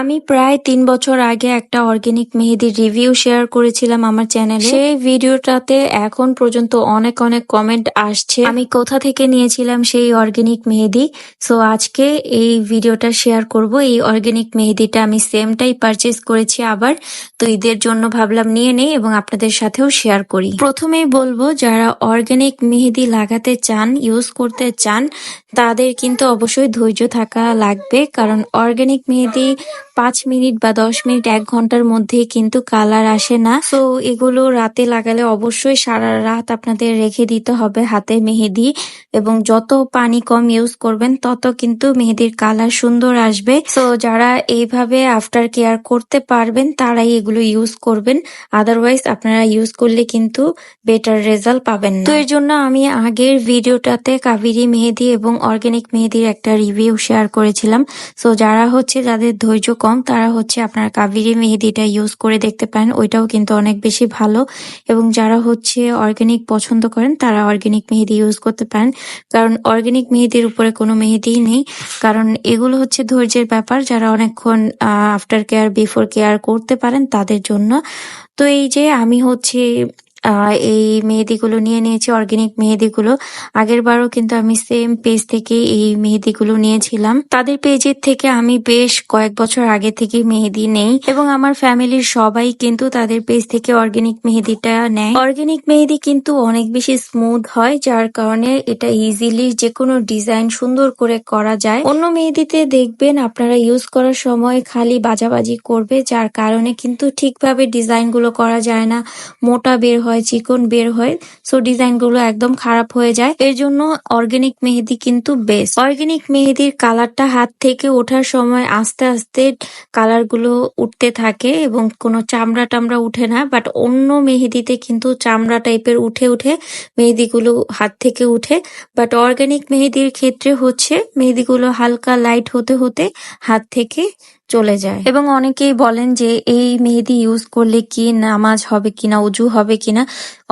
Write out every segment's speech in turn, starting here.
আমি প্রায় তিন বছর আগে একটা অর্গানিক মেহেদির রিভিউ শেয়ার করেছিলাম আমার চ্যানেলে সেই ভিডিওটাতে এখন পর্যন্ত অনেক অনেক কমেন্ট আসছে। আমি কোথা থেকে নিয়েছিলাম সেই অর্গানিক মেহেদি? সো আজকে এই ভিডিওটা শেয়ার করব। এই অর্গানিক মেহেদিটা আমি সেমটাই পারচেস করেছি আবার। তো ঈদের জন্য ভাবলাম নিয়ে নেই এবং আপনাদের সাথেও শেয়ার করি। প্রথমেই বলব, যারা অর্গানিক মেহেদি লাগাতে চান ইউজ করতে চান, তাদের কিন্তু অবশ্যই ধৈর্য থাকা লাগবে। কারণ অর্গানিক মেহেদি পাঁচ মিনিট বা দশ মিনিট, এক ঘণ্টার মধ্যে কিন্তু কালার আসে না। তো এগুলো রাতে লাগালে অবশ্যই সারা রাত আপনাদের রেখে দিতে হবে হাতে মেহেদি। এবং যত পানি কম ইউজ করবেন, তত কিন্তু মেহেদির কালার সুন্দর আসবে। তো যারা এইভাবে আফটার কেয়ার করতে পারবেন, তারাই এগুলো ইউজ করবেন। আদারওয়াইজ আপনারা ইউজ করলে কিন্তু বেটার রেজাল্ট পাবেন তো এর জন্য আমি আগের ভিডিওটাতে কাবেরি মেহেদি এবং অর্গানিক মেহেদির একটা রিভিউ শেয়ার করেছিলাম। সো যারা হচ্ছে যাদের ধৈর্য কম, তারা হচ্ছে আপনার কাবেরি মেহেদিটা ইউজ করে দেখতে পারেন। ওইটাও কিন্তু অনেক বেশি ভালো। এবং যারা হচ্ছে অর্গানিক পছন্দ করেন, তারা অর্গানিক মেহেদি ইউজ করতে পারেন। কারণ অর্গানিক মেহেদির উপরে কোনো মেহেদিই নেই। কারণ এগুলো হচ্ছে ধৈর্যের ব্যাপার। যারা অনেকক্ষণ আফটার কেয়ার বিফোর কেয়ার করতে পারেন তাদের জন্য। তো এই যে আমি হচ্ছে এই মেহেদিগুলো নিয়ে নিয়েছি অর্গানিক মেহেদিগুলো। আগের বারও কিন্তু আমি সেম পেজ থেকে এই মেহেদিগুলো নিয়েছিলাম। তাদের পেজের থেকে আমি বেশ কয়েক বছর আগে থেকে মেহেদি নেই এবং আমার ফ্যামিলির সবাই কিন্তু তাদের পেজ থেকে অর্গানিক মেহেদিটা নেয়। অর্গানিক মেহেদি কিন্তু অনেক বেশি স্মুথ হয়, যার কারণে এটা ইজিলি যে কোনো ডিজাইন সুন্দর করে করা যায়। অন্য মেহেদিতে দেখবেন আপনারা ইউজ করার সময় খালি বাজাবাজি করবে, যার কারণে কিন্তু ঠিকভাবে ডিজাইনগুলো করা যায় না। মোটা বের হয় চিকন বের হয় সো ডিজাইনগুলো একদম খারাপ হয়ে যায়। এর জন্য অর্গানিক মেহেদি কিন্তু বেস্ট অর্গানিক মেহেদির কালারটা হাত থেকে ওঠার সময় আস্তে আস্তে কালারগুলো উঠতে থাকে এবং কোনো চামড়া টামড়া উঠে না বাট অন্য মেহেদিতে কিন্তু চামড়া টাইপের উঠে উঠে মেহেদিগুলো হাত থেকে উঠে। বাট অর্গানিক মেহেদির ক্ষেত্রে হচ্ছে মেহেদিগুলো হালকা লাইট হতে হতে হাত থেকে চলে যায়। এবং অনেকেই বলেন যে, এই মেহেদি ইউজ করলে কি নামাজ হবে কিনা অজু হবে কিনা?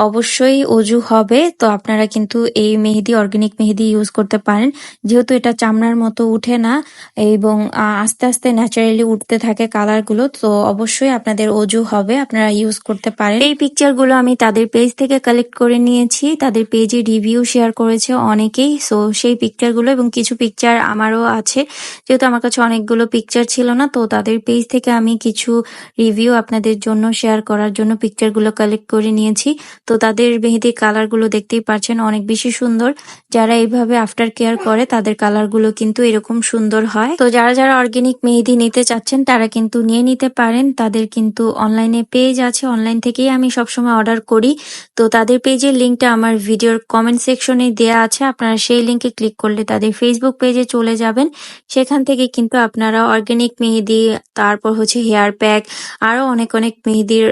অবশ্যই অজু হবে, তো আপনারা কিন্তু এই মেহেদি অর্গানিক মেহেদি ইউজ করতে পারেন। যেহেতু এটা চামড়ার মতো উঠে না, এবং আস্তে আস্তে ন্যাচারালি উঠতে থাকে কালারগুলো, তো অবশ্যই আপনাদের অজু হবে, আপনারা ইউজ করতে পারেন। এই পিকচারগুলো আমি তাদের পেজ থেকে কালেক্ট করে নিয়েছি, তাদের পেজে রিভিউ শেয়ার করেছে অনেকেই সো সেই পিকচারগুলো এবং কিছু পিকচার আমারও আছে। যেহেতু আমার কাছে অনেকগুলো পিকচার ছিল না, তো তাদের পেজ থেকে আমি কিছু রিভিউ আপনাদের জন্য শেয়ার করার জন্য পিকচারগুলো কালেক্ট করে নিয়েছি। তো তাদের মেহেদির কালারগুলো দেখতেই পাচ্ছেন অনেক বেশি সুন্দর। যারা এইভাবে আফটার কেয়ার করে, তাদের কালারগুলো কিন্তু এরকম সুন্দর হয়। তো যারা যারা অর্গানিক মেহেদি নিতে চাচ্ছেন, তারা কিন্তু নিয়ে নিতে পারেন। তাদের কিন্তু অনলাইনে পেজ আছে। অনলাইন থেকেই আমি সবসময় অর্ডার করি। তো তাদের পেজের লিঙ্কটা আমার ভিডিওর কমেন্ট সেকশনে দেয়া আছে। আপনারা সেই লিঙ্কে ক্লিক করলে তাদের ফেসবুক পেজে চলে যাবেন। সেখান থেকে কিন্তু আপনারা অর্গানিক মেহেদি, তারপর হচ্ছে হেয়ার প্যাক আরও অনেক অনেক মেহেদির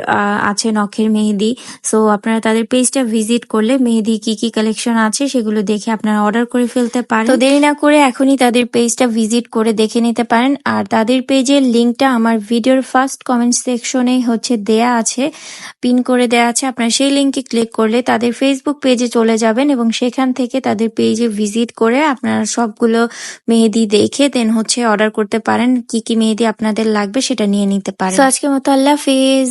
আছে নখের মেহেদি। সো আপনারা তাদের পেজটা ভিজিট করলে মেহেদি কি কি কালেকশন আছে সেগুলো দেখে আপনারা অর্ডার করে ফেলতে পারেন। তো দেরি না করে এখনই তাদের পেজটা ভিজিট করে দেখে নিতে পারেন। আর তাদের পেজের লিঙ্কটা আমার ভিডিওর ফার্স্ট কমেন্ট সেকশনে হচ্ছে দেয়া আছে। পিন করে দেয়া আছে। আপনারা সেই লিঙ্কে ক্লিক করলে তাদের ফেসবুক পেজে চলে যাবেন এবং সেখান থেকে তাদের পেজে ভিজিট করে আপনারা সবগুলো মেহেদি দেখে দেন হচ্ছে অর্ডার করতে পারেন। কি কি মেহেদি আপনাদের লাগবে সেটা নিয়ে নিতে পারেন। তো আজকের মতো আল্লাহ হাফেজ।